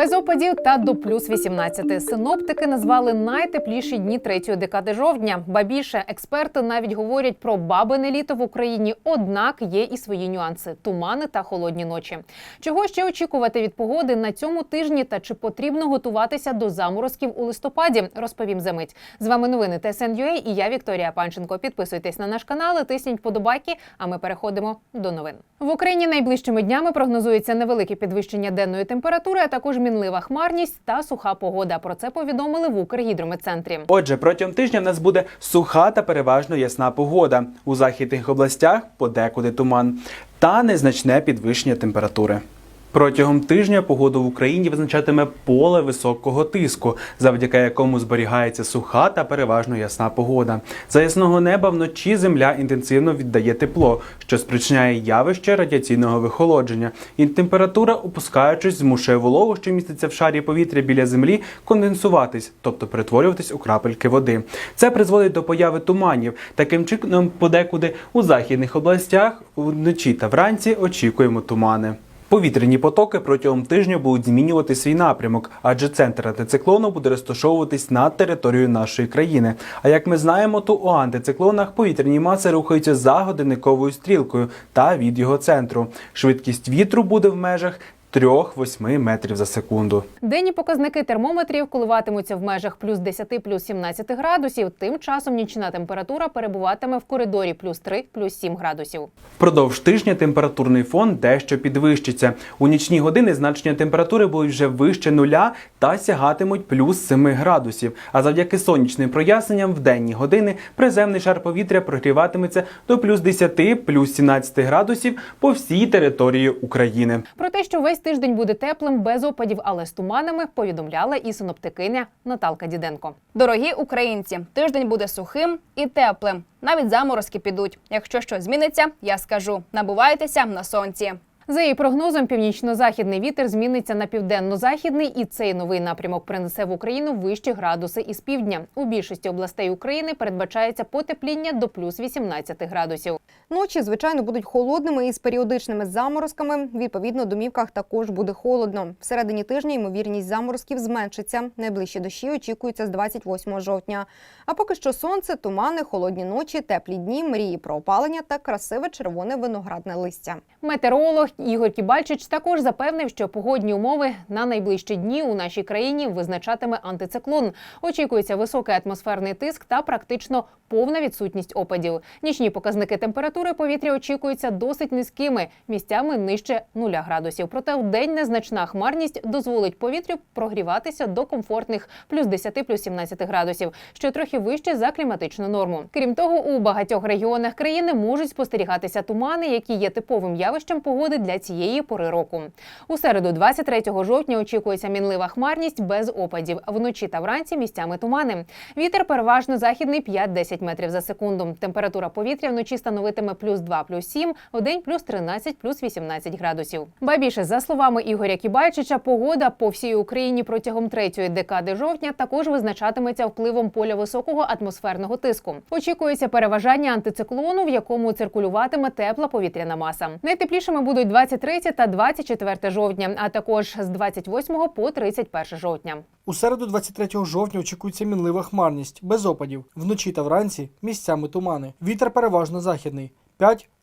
Без опадів та до плюс 18. Синоптики назвали найтепліші дні третьої декади жовтня. Ба більше експерти навіть говорять про бабине літо в Україні. Однак є і свої нюанси: тумани та холодні ночі. Чого ще очікувати від погоди на цьому тижні та чи потрібно готуватися до заморозків у листопаді? Розповім за мить. З вами новини ТСНЮА і я Вікторія Панченко. Підписуйтесь на наш канал, і тисніть подобайки. А ми переходимо до новин. В Україні найближчими днями прогнозується невелике підвищення денної температури, а також мінлива хмарність та суха погода. Про це повідомили в Укргідрометцентрі. Отже, протягом тижня в нас буде суха та переважно ясна погода. У західних областях подекуди туман та незначне підвищення температури. Протягом тижня погоду в Україні визначатиме поле високого тиску, завдяки якому зберігається суха та переважно ясна погода. За ясного неба вночі земля інтенсивно віддає тепло, що спричиняє явище радіаційного вихолодження, і температура, опускаючись, змушує вологу, що міститься в шарі повітря біля землі, конденсуватись, тобто перетворюватись у крапельки води. Це призводить до появи туманів. Таким чином, подекуди у західних областях вночі та вранці очікуємо тумани. Повітряні потоки протягом тижня будуть змінювати свій напрямок, адже центр антициклону буде розташовуватись над територією нашої країни. А як ми знаємо, то у антициклонах повітряні маси рухаються за годинниковою стрілкою та від його центру. Швидкість вітру буде в межах 3-8 метрів за секунду. Денні показники термометрів коливатимуться в межах плюс 10, плюс 17 градусів. Тим часом нічна температура перебуватиме в коридорі плюс 3, плюс 7 градусів. Впродовж тижня температурний фон дещо підвищиться. У нічні години значення температури будуть вже вище нуля та сягатимуть плюс 7 градусів. А завдяки сонячним проясненням в денні години приземний шар повітря прогріватиметься до плюс 10, плюс 17 градусів по всій території України. Про те, що весь тиждень буде теплим, без опадів, але з туманами, повідомляла і синоптикиня Наталка Діденко. Дорогі українці, тиждень буде сухим і теплим. Навіть заморозки підуть. Якщо щось зміниться, я скажу: набувайтеся на сонці. За її прогнозом, північно-західний вітер зміниться на південно-західний, і цей новий напрямок принесе в Україну вищі градуси із півдня. У більшості областей України передбачається потепління до плюс 18 градусів. Ночі, звичайно, будуть холодними із періодичними заморозками. Відповідно, в домівках також буде холодно. Всередині тижня ймовірність заморозків зменшиться. Найближчі дощі очікуються з 28 жовтня. А поки що сонце, тумани, холодні ночі, теплі дні, мрії про опалення та красиве червоне виноградне листя. Метеоролог Ігор Кібальчич також запевнив, що погодні умови на найближчі дні у нашій країні визначатиме антициклон. Очікується високий атмосферний тиск та практично повна відсутність опадів. Нічні показники температури повітря очікуються досить низькими, місцями нижче 0 градусів. Проте в день незначна хмарність дозволить повітрю прогріватися до комфортних плюс 10, плюс 17 градусів, що трохи вище за кліматичну норму. Крім того, у багатьох регіонах країни можуть спостерігатися тумани, які є типовим явищем погоди для цієї пори року. У середу, 23 жовтня, очікується мінлива хмарність без опадів. Вночі та вранці місцями тумани. Вітер переважно західний 5-10 метрів за секунду. Температура повітря вночі становитиме плюс 2, плюс 7, у плюс 13, плюс 18 градусів. Ба більше, за словами Ігоря Кібайчича, погода по всій Україні протягом третьої декади жовтня також визначатиметься впливом поля високого атмосферного тиску. Очікується переважання антициклону, в якому циркулюватиме тепла повітряна маса. Найтеплішими будуть 23 та 24 жовтня, а також з 28 по 31 жовтня. У середу, 23 жовтня, очікується мінлива хмарність, без опадів. Вночі та вранці місцями тумани. Вітер переважно західний.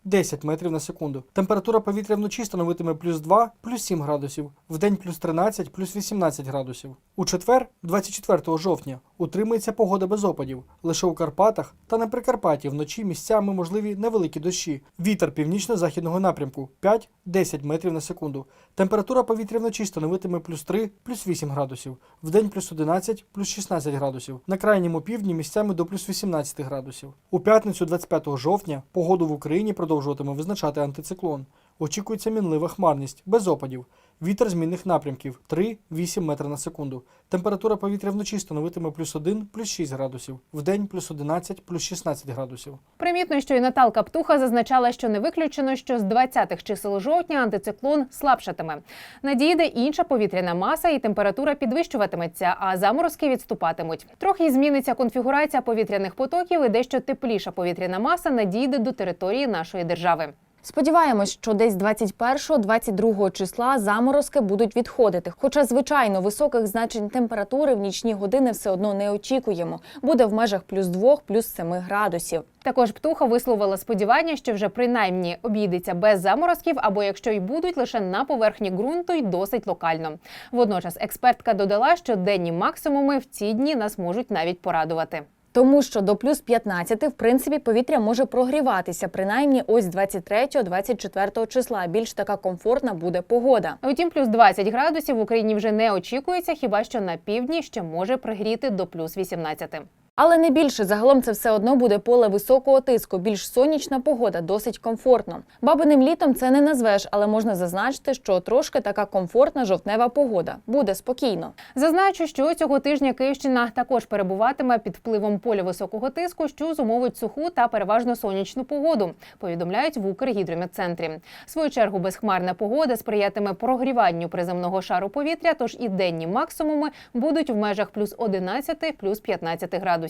5-10 метрів на секунду. Температура повітря вночі становитиме плюс 2, плюс 7 градусів, вдень плюс 13, плюс 18 градусів. У четвер, 24 жовтня, утримується погода без опадів. Лише у Карпатах та на Прикарпатті вночі місцями можливі невеликі дощі. Вітер північно-західного напрямку 5-10 метрів на секунду. Температура повітря вночі становитиме плюс 3, плюс 8 градусів, вдень плюс 11, плюс 16 градусів. На крайньому півдні місцями до плюс 18 градусів. У п'ятницю, 25 жовтня, погоду в Україні продовжуватиме визначати антициклон. Очікується мінлива хмарність, без опадів. Вітер змінних напрямків 3-8 метрів на секунду. Температура повітря вночі становитиме плюс 1, плюс 6 градусів. Вдень плюс 11, плюс 16 градусів. Примітно, що і Наталка Птуха зазначала, що не виключено, що з 20-х чисел жовтня антициклон слабшатиме. Надійде інша повітряна маса, і температура підвищуватиметься, а заморозки відступатимуть. Трохи зміниться конфігурація повітряних потоків, і дещо тепліша повітряна маса надійде до території нашої держави. Сподіваємось, що десь 21-22 числа заморозки будуть відходити. Хоча, звичайно, високих значень температури в нічні години все одно не очікуємо. Буде в межах плюс 2, плюс 7 градусів. Також птуха висловила сподівання, що вже принаймні обійдеться без заморозків, або якщо й будуть лише на поверхні ґрунту й досить локально. Водночас експертка додала, що денні максимуми в ці дні нас можуть навіть порадувати. Тому що до плюс 15, в принципі, повітря може прогріватися, принаймні ось 23-24 числа. Більш така комфортна буде погода. Утім, плюс 20 градусів в Україні вже не очікується, хіба що на півдні ще може пригріти до плюс 18. Але не більше загалом це все одно буде поле високого тиску. Більш сонячна погода, досить комфортно. Бабиним літом це не назвеш, але можна зазначити, що трошки така комфортна жовтнева погода. Буде спокійно. Зазначу, що цього тижня Київщина також перебуватиме під впливом поля високого тиску, що зумовить суху та переважно сонячну погоду. Повідомляють в Укргідрометцентрі. Свою чергу безхмарна погода сприятиме прогріванню приземного шару повітря, тож і денні максимуми будуть в межах плюс 11, плюс 15 градусів.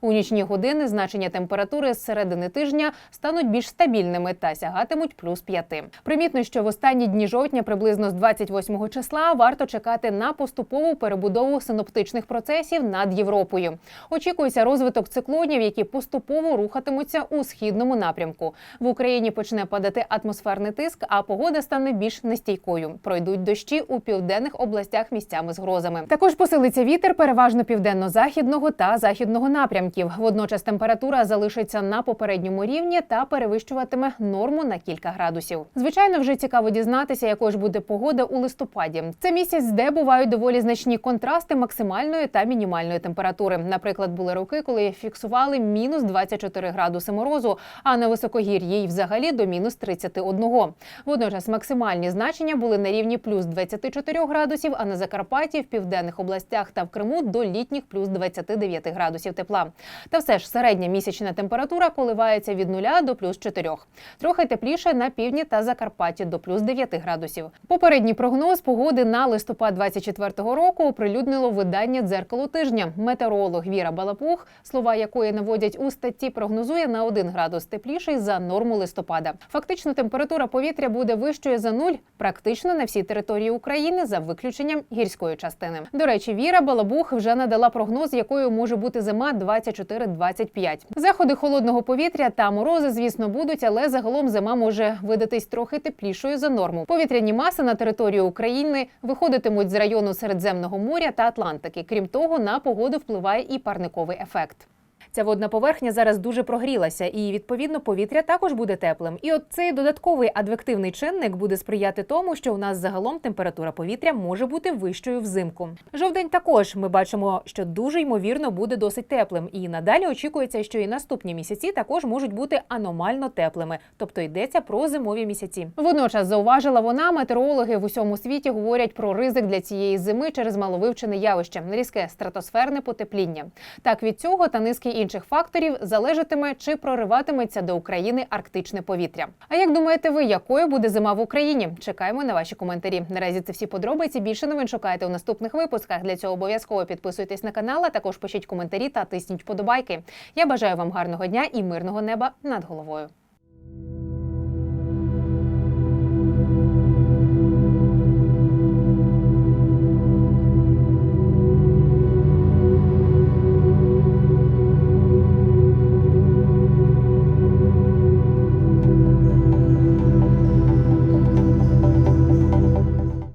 У нічні години значення температури з середини тижня стануть більш стабільними та сягатимуть плюс 5. Примітно, що в останні дні жовтня, приблизно з 28 числа, варто чекати на поступову перебудову синоптичних процесів над Європою. Очікується розвиток циклонів, які поступово рухатимуться у східному напрямку. В Україні почне падати атмосферний тиск, а погода стане більш нестійкою. Пройдуть дощі у південних областях місцями з грозами. Також посилиться вітер переважно південно-західного та західного напрямків. Водночас температура залишиться на попередньому рівні та перевищуватиме норму на кілька градусів. Звичайно, вже цікаво дізнатися, якою ж буде погода у листопаді. Це місяць, де бувають доволі значні контрасти максимальної та мінімальної температури. Наприклад, були роки, коли фіксували мінус 24 градуси морозу, а на високогір'ї й взагалі до мінус 31. Водночас максимальні значення були на рівні плюс 24 градусів, а на Закарпатті, в південних областях та в Криму до літніх плюс 29 градусів тепла. Та все ж середня місячна температура коливається від 0 до плюс 4. Трохи тепліше на півдні та Закарпатті до плюс 9 градусів. Попередній прогноз погоди на листопад 24-го року оприлюднило видання дзеркало тижня. Метеоролог Віра Балапух, слова якої наводять у статті, прогнозує на 1 градус тепліший за норму листопада. Фактично, температура повітря буде вищою за нуль практично на всій території України, за виключенням гірської частини. До речі, Віра Балабух вже надала прогноз, якою може бути зима 24-25. Заходи холодного повітря та морози, звісно, будуть, але загалом зима може видатись трохи теплішою за норму. Повітряні маси на території України виходитимуть з району Середземного моря та Атлантики. Крім того, на погоду впливає і парниковий ефект. Ця водна поверхня зараз дуже прогрілася, і відповідно повітря також буде теплим. І от цей додатковий адвективний чинник буде сприяти тому, що у нас загалом температура повітря може бути вищою взимку. Жовдень також ми бачимо, що дуже ймовірно буде досить теплим. І надалі очікується, що і наступні місяці також можуть бути аномально теплими, тобто йдеться про зимові місяці. Водночас зауважила вона, метеорологи в усьому світі говорять про ризик для цієї зими через маловивчене явище різке стратосферне потепління. Так від цього та низки інших факторів залежатиме, чи прориватиметься до України арктичне повітря. А як думаєте ви, якою буде зима в Україні? Чекаємо на ваші коментарі. Наразі це всі подробиці. Більше новин шукайте у наступних випусках. Для цього обов'язково підписуйтесь на канал, а також пишіть коментарі та тисніть подобайки. Я бажаю вам гарного дня і мирного неба над головою.